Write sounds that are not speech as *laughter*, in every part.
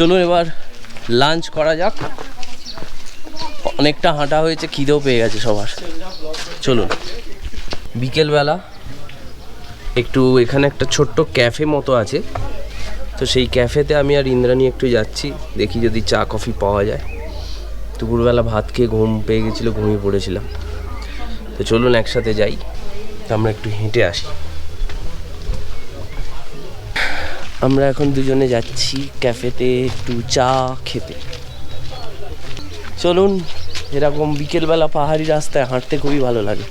চলুন এবার লাঞ্চ করা যাক। অনেকটা হাঁটা হয়েছে, খিদেও পেয়ে গেছে সবার। চলুন। বিকেলবেলা একটু এখানে একটা ছোট্ট ক্যাফে মতো আছে। তো সেই ক্যাফেতে আমি আর ইন্দ্রাণী একটু যাচ্ছি, দেখি যদি চা কফি পাওয়া যায়। দুপুরবেলা ভাত খেয়ে ঘুম পেয়ে গেছিল, ঘুমিয়ে পড়েছিলাম। তো চলুন একসাথে যাই, আমরা একটু হেঁটে আসি। আমরা এখন দুজনে যাচ্ছি ক্যাফেতে একটু চা খেতে। চলুন, এরকম বিকেলবেলা পাহাড়ি রাস্তায় হাঁটতে খুবই ভালো লাগে।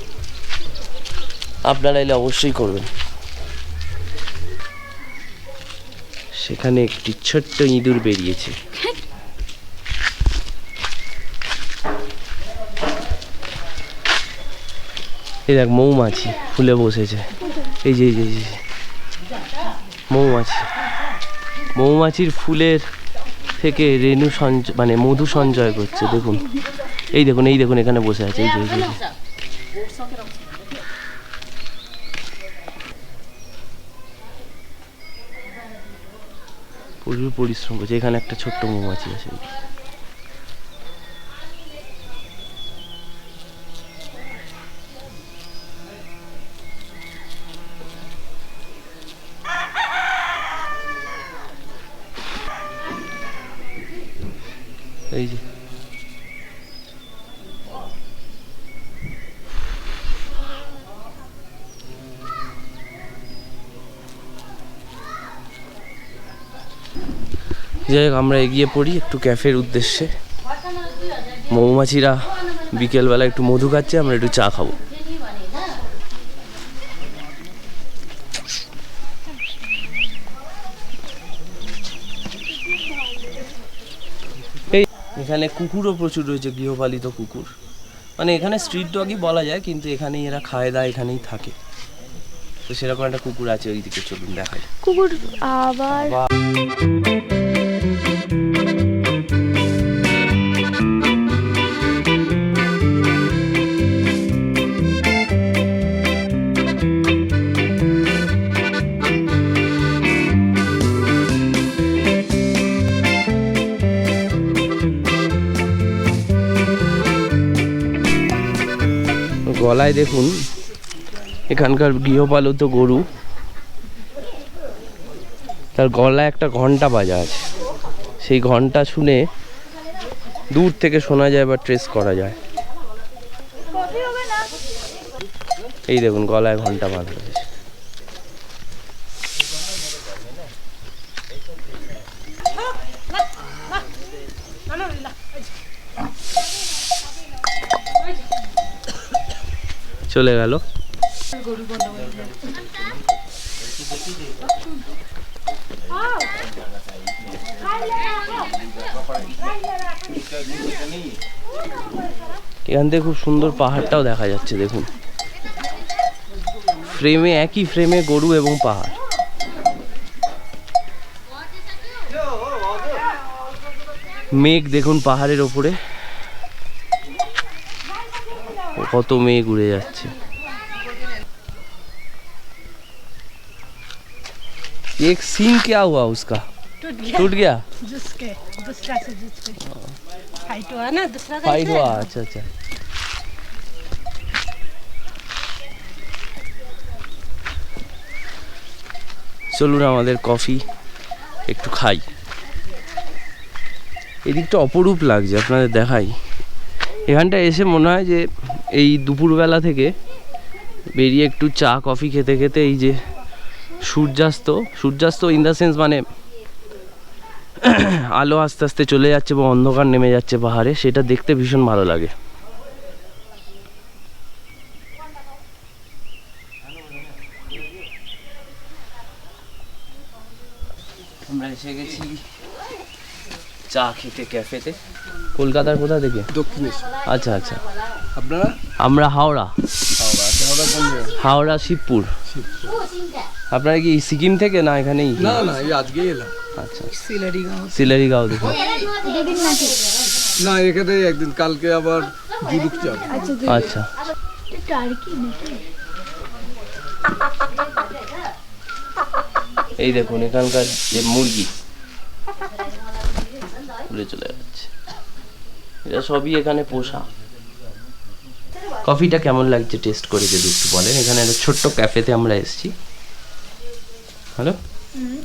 আপনারা এলে অবশ্যই করবেন। সেখানে একটি ছোট্ট ইঁদুর বেরিয়েছে। এই দেখ, মৌমাছি ফুলে বসেছে। এই যে এই যে। মৌমাছি। মৌমাছির ফুলের থেকে রেণু সঞ্চয় মানে মধু সঞ্চয় করছে, দেখুন এই দেখুন এই দেখুন, এখানে বসে আছে এই যে। প্রচুর পরিশ্রম করছে, এখানে একটা ছোট্ট মৌমাছি আছে এই যে। যাই হোক, আমরা এগিয়ে পড়ি একটু ক্যাফের উদ্দেশ্যে। মৌমাছিরা বিকেলবেলা একটু মধু খাচ্ছে, আমরা একটু চা খাব এই এখানে কুকুরও প্রচুর রয়েছে গৃহপালিত কুকুর। মানে এখানে স্ট্রিট ডগই বলা যায় কিন্তু এখানেই এরা খায় দায় এখানেই থাকে। তো সেরকম একটা কুকুর আছে ওইদিকে চলুন দেখাই। কুকুর আবার গলায় দেখুন, এখানকার গৃহপালিত গরু। তার গলায় একটা ঘণ্টা বাজা আছে। সেই ঘণ্টা শুনে দূর থেকে শোনা যায় বা ট্রেস করা যায়। এই দেখুন, গলায় ঘণ্টা বাঁধা রয়েছে চলে গেল। এখান থেকে খুব সুন্দর পাহাড়টাও দেখা যাচ্ছে, দেখুন। ফ্রেমে, একই ফ্রেমে গরু এবং পাহাড়। মেঘ, দেখুন পাহাড়ের ওপরে। কত মেঘ উড়ে যাচ্ছে एक सीन क्या हुआ उसका टूट गया टूट गया जिसके दूसरा से जिसके फाइट हुआ ना दूसरा का फाइट इससे? हुआ अच्छा अच्छा চলুন আমাদের কফি একটু খাই এদিকটা অপরূপ লাগছে আপনাদের দেখাই এখানটা এসে মনে হয় যে এই দুপুরবেলা থেকে বেরিয়ে একটু চা, কফি খেতে খেতে এই যে সূর্যাস্ত সূর্যাস্ত ইন দ্য সেন্স মানে *clears throat* আলো আস্তে আস্তে চলে যাচ্ছে বা অন্ধকার নেমে যাচ্ছে পাহাড়ে, সেটা দেখতে ভীষণ ভালো লাগে। আমরা এসে গেছি চা খেতে ক্যাফেতে কলকাতার কোথা থেকে? দক্ষিণেশ্বর আচ্ছা আচ্ছা। আপনারা? আমরা হাওড়া। হাওড়া আচ্ছা, হাওড়া শিবপুর। আপনারা কি সিকিম থেকে না এখানেই? না না এই আজকেই এলাম। আচ্ছা, আচ্ছা। সিলারিগাঁও সিলারিগাঁও থেকে। না এখানে একদিন কালকে আবার জুলুক যাব। আচ্ছা, আচ্ছা এই দেখুন এখানকার যে মুরগি। উড়ে চলে যাচ্ছে। এটা সবই এখানে পোষা। কফিটা কেমন লাগছে টেস্ট করে যদি একটু বলেন? এখানে একটা ছোট্ট ক্যাফেতে আমরা এসেছি। হ্যালো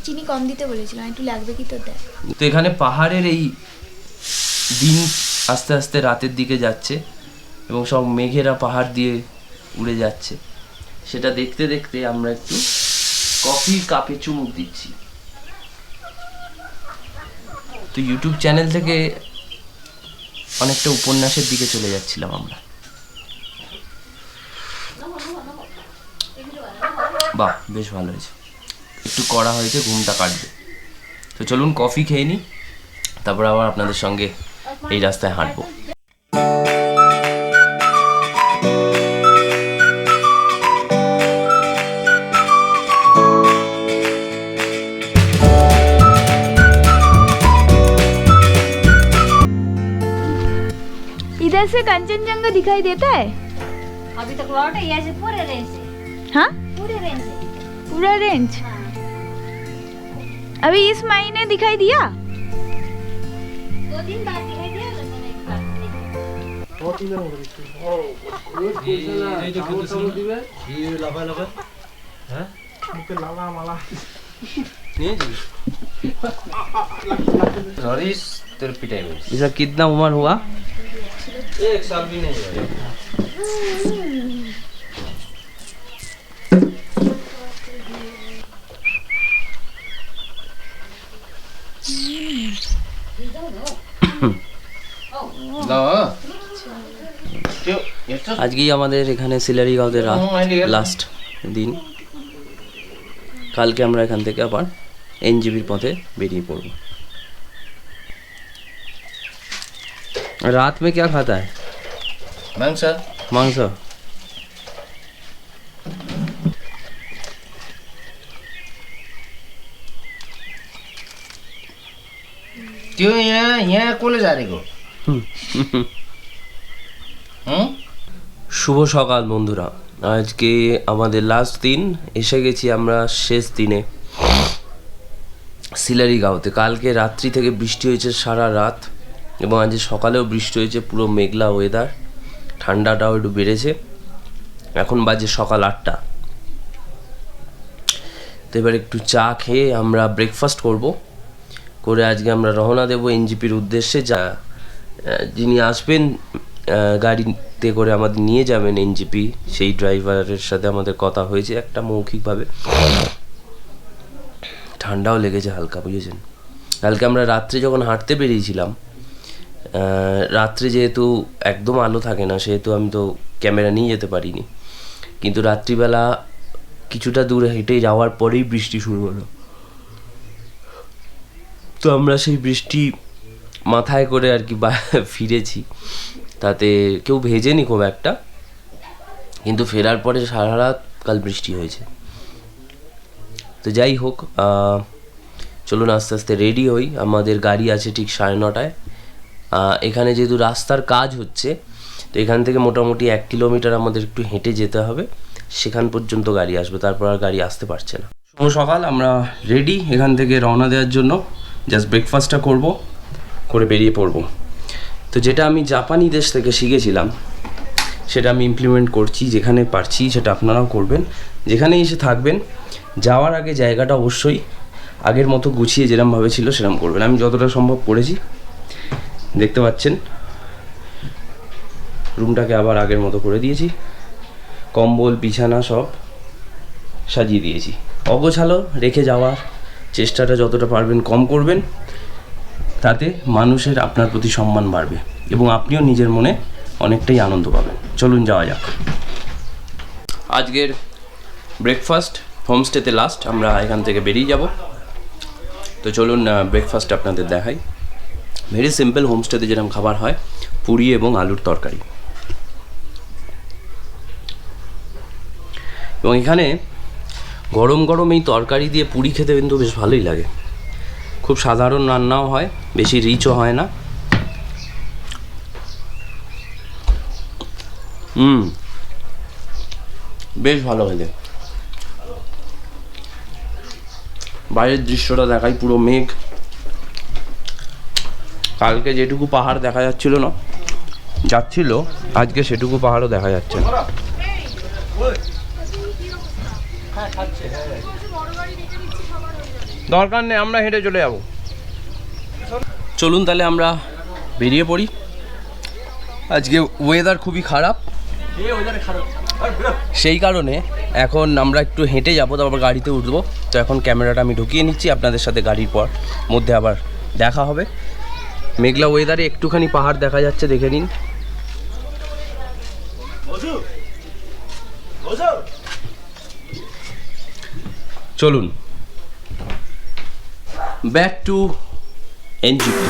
চিনি কম দিতে বলেছিলাম একটু লাগবে কি তোর দেখ। তো এখানে পাহাড়ের এই দিন আস্তে আস্তে রাতের দিকে যাচ্ছে এবং সব মেঘেরা পাহাড় দিয়ে উড়ে যাচ্ছে। সেটা দেখতে দেখতে আমরা একটু কফির কাপে চুমুক দিচ্ছি। তো ইউটিউব চ্যানেল থেকে অনেকটা উপন্যাসের দিকে চলে যাচ্ছিলাম আমরা। বাহ, বেশ ভালো হয়েছে। একটু করা হয়েছে, ঘুমটা কাটবে। তো চলুন, কফি খেয়ে নিই তারপর আবার আপনাদের সঙ্গে এই রাস্তায় হাঁটবো। यहाँ से कंचनजंगा दिखाई देता है? अभी तक लौट है ऐसे पूरे रेंज से। हाँ? पूरे रेंज से। पूरा रेंज हाँ। अभी इस महीने दिखाई दिया? दो दिन बाद दिखाई दिया बहुत हो ये जो कुछ ये लगा लगा। मुझे माला। नहीं जी। *laughs* सॉरी तेरे पिटाई में। इसका कितना उम्र हुआ? আজকেই আমাদের এখানে সিলারি গাঁওতে রাত লাস্ট দিন। কালকে আমরা এখান থেকে আবার এনজিবির পথে বেরিয়ে পড়ব। रात में क्या खाता है মাংস मांस त्यो यहाँ यहाँ कसले जानेको হুম শুভ সকাল বন্ধুরা আজকে আমাদের লাস্ট দিন এসে গেছি আমরা শেষ দিনে সিলারি গাঁওতে কালকে রাত্রি থেকে বৃষ্টি হয়েছে সারা রাত এবং আজ সকালেও বৃষ্টি হয়েছে, পুরো মেঘলা ওয়েদার ঠান্ডাটাও একটু বেড়েছে। এখন বাজে সকাল আটটা। তো এবার একটু চা খেয়ে আমরা ব্রেকফাস্ট করব। করে আজকে আমরা রওনা দেব এনজিপির উদ্দেশ্যে। যা যিনি আসবেন গাড়িতে করে আমাদের নিয়ে যাবেন এনজিপি। সেই ড্রাইভারের সাথে আমাদের কথা হয়েছে একটা মৌখিকভাবে। ঠান্ডাও লেগেছে হালকা, বুঝেছেন? কালকে আমরা রাত্রে যখন হাঁটতে বেরিয়েছিলাম রাত্রে যেহেতু একদম আলো থাকে না, সেহেতু আমি তো ক্যামেরা নিয়ে যেতে পারিনি। কিন্তু রাত্রিবেলা কিছুটা দূরে হেঁটে যাওয়ার পরেই বৃষ্টি শুরু হলো। তো আমরা সেই বৃষ্টি মাথায় করে আর কি ফিরেছি। তাতে কেউ ভেজেনি খুব একটা, কিন্তু ফেরার পরে সারা রাত কাল বৃষ্টি হয়েছে। তো যাই হোক চলুন আস্তে আস্তে রেডি হই। আমাদের গাড়ি আছে ঠিক সাড়ে নটায়। এখানে যেহেতু রাস্তার কাজ হচ্ছে, তো এখান থেকে মোটামুটি এক কিলোমিটার আমাদের একটু হেঁটে যেতে হবে। সেখান পর্যন্ত গাড়ি আসবে, তারপর আর গাড়ি আসতে পারছে না। শুভ সকাল, আমরা রেডি এখান থেকে রওনা দেওয়ার জন্য। জাস্ট ব্রেকফাস্টটা করব, করে বেরিয়ে পড়ব। তো যেটা আমি জাপানি দেশ থেকে শিখেছিলাম, সেটা আমি ইমপ্লিমেন্ট করছি, যেখানে পারছি, সেটা আপনারাও করবেন। যেখানে এসে থাকবেন, যাওয়ার আগে জায়গাটা অবশ্যই আগের মতো গুছিয়ে যেরমভাবে ছিল সেরকম করবেন। আমি যতটা সম্ভব করেছি দেখতে পাচ্ছেন। রুমটাকে আবার আগের মতো করে দিয়েছি। কম্বল, বিছানা সব সাজিয়ে দিয়েছি। অগোছালো রেখে যাওয়ার চেষ্টাটা যতটা পারবেন কম করবেন, তাতে মানুষের আপনার প্রতি সম্মান বাড়বে এবং আপনিও নিজের মনে অনেকটাই আনন্দ পাবেন। চলুন যাওয়া যাক। আজকের ব্রেকফাস্ট হোমস্টেতে লাস্ট আমরা এখান থেকে বেরিয়ে যাব। তো চলুন ব্রেকফাস্ট আপনাদের দেখাই। ভেরি সিম্পল হোমস্টেতে যেরকম খাবার হয়, পুরি এবং আলুর তরকারি। এবং এখানে গরম গরম এই তরকারি দিয়ে পুরি খেতে কিন্তু বেশ ভালোই লাগে। খুব সাধারণ রান্নাও হয়, বেশি রিচও হয় না। হুম। বেশ ভালো হয়েছে বাইরের দৃশ্যটা দেখাই, পুরো মেঘ। কালকে যেটুকু পাহাড় দেখা যাচ্ছিল না, যাচ্ছিল, আজকে সেটুকু পাহাড়ও দেখা যাচ্ছে না। দরকার নেই, আমরা হেঁটে চলে যাব। চলুন তাহলে আমরা বেরিয়ে পড়ি। আজকে ওয়েদার খুবই খারাপ। সেই কারণে এখন আমরা একটু হেঁটে যাব, তারপর গাড়িতে উঠবো। তো এখন ক্যামেরাটা আমি ঢুকিয়ে নিচ্ছি, আপনাদের সাথে গাড়ির পর মধ্যে আবার দেখা হবে। মেঘলা ওয়েদারে একটুখানি পাহাড় দেখা যাচ্ছে দেখে নিন। চলুন। Back to NJP